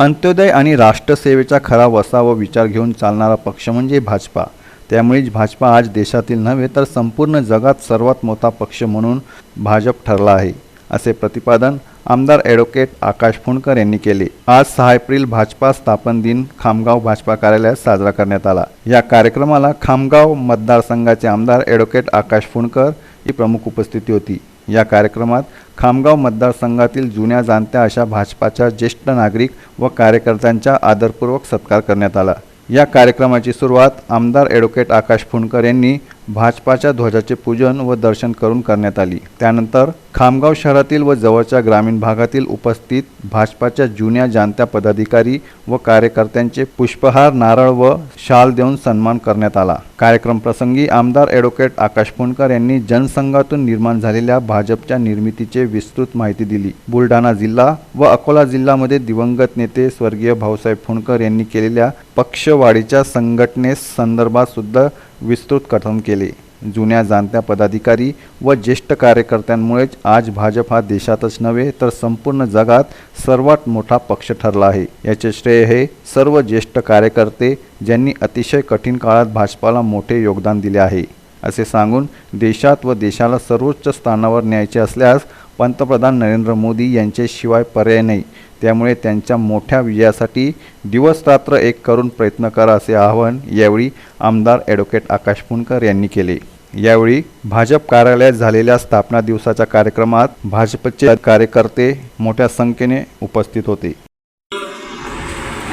अंत्योदय आणि राष्ट्रसेवेचा खरा वसा व विचार घेऊन चालणारा पक्ष म्हणजे भाजपा. त्यामुळेच भाजपा आज देशातील नव्हे तर संपूर्ण जगात सर्वात मोठा पक्ष म्हणून भाजप ठरला आहे असे प्रतिपादन आमदार ॲडव्होकेट आकाश फुंडकर यांनी केले. आज सहा एप्रिल भाजपा स्थापन दिन खामगाव भाजपा कार्यालयात साजरा करण्यात आला. या कार्यक्रमाला खामगाव मतदारसंघाचे आमदार ॲडव्होकेट आकाश फुंडकर ही प्रमुख उपस्थिती होती. या कार्यक्रमात खामगाव मतदारसंघातील जुन्या जाणत्या अशा भाजपाच्या ज्येष्ठ नागरिक व कार्यकर्त्यांचा आदरपूर्वक सत्कार करण्यात आला. या कार्यक्रमाची सुरुवात आमदार ॲडव्होकेट आकाश फुंडकर यांनी भाजपाच्या ध्वजाचे पूजन व दर्शन करून करण्यात आली. त्यानंतर खामगाव शहरातील व जवळच्या ग्रामीण भागातील उपस्थित भाजपाच्या जुन्या जाणत्या पदाधिकारी व कार्यकर्त्यांचे पुष्पहार नारळ व शाल देऊन सन्मान करण्यात आला. कार्यक्रम प्रसंगी आमदार ॲडव्होकेट आकाश फुंडकर यांनी जनसंघातून निर्माण झालेल्या भाजपच्या निर्मितीचे विस्तृत माहिती दिली. बुलढाणा जिल्हा व अकोला जिल्ह्यामध्ये दिवंगत नेते स्वर्गीय भाऊसाहेब फुंडकर यांनी केलेल्या पक्षवाढीच्या संघटनेस संदर्भात सुद्धा विस्तृत कथन केले. जुन्या जाणत्या पदाधिकारी व ज्येष्ठ कार्यकर्त्यांमुळेच आज भाजप हा देशातच नव्हे तर संपूर्ण जगात सर्वात मोठा पक्ष ठरला आहे. याचे श्रेय हे सर्व ज्येष्ठ कार्यकर्ते ज्यांनी अतिशय कठीण काळात भाजपाला मोठे योगदान दिले आहे. असे सांगून देशात व देशाला सर्वोच्च स्थानावर न्यायचे असल्यास पंतप्रधान नरेंद्र मोदी यांच्याशिवाय पर्याय नाही. त्यामुळे त्यांच्या मोठ्या विजयासाठी दिवसरात्र एक करून प्रयत्न करा असे आवाहन यावेळी आमदार ॲडव्होकेट आकाश फुंडकर यांनी केले. यावेळी भाजप कार्यालयात झालेल्या स्थापना दिवसाच्या कार्यक्रमात भाजपचे कार्यकर्ते मोठ्या संख्येने उपस्थित होते.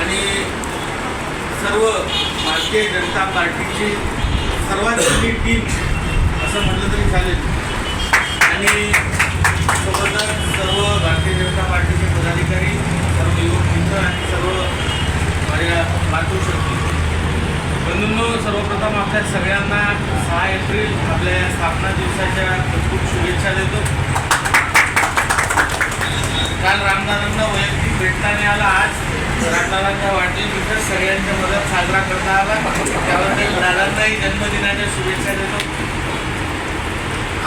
आणि सर्व भारतीय जनता पार्टीची सर्वात मोठी टीम असं म्हटलं तरी चालेल आणि सोबतच सर्व भारतीय जनता पार्टीचे पदाधिकारी सर्व युवक मित्र आणि सर्व माझ्या मातृशक्ती बंधूंनो सर्वप्रथम आपल्या सगळ्यांना सहा एप्रिल आपल्या या स्थापना दिवसाच्या खूप खूप शुभेच्छा देतो. काल रामदादांना वैयक्तिक भेटता नाही आला आज रामदादांच्या वाढदिवस सगळ्यांच्या मदत साजरा करता आला. त्याबद्दल दादांनाही जन्मदिनाच्या शुभेच्छा देतो.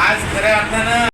आज खऱ्या अर्थानं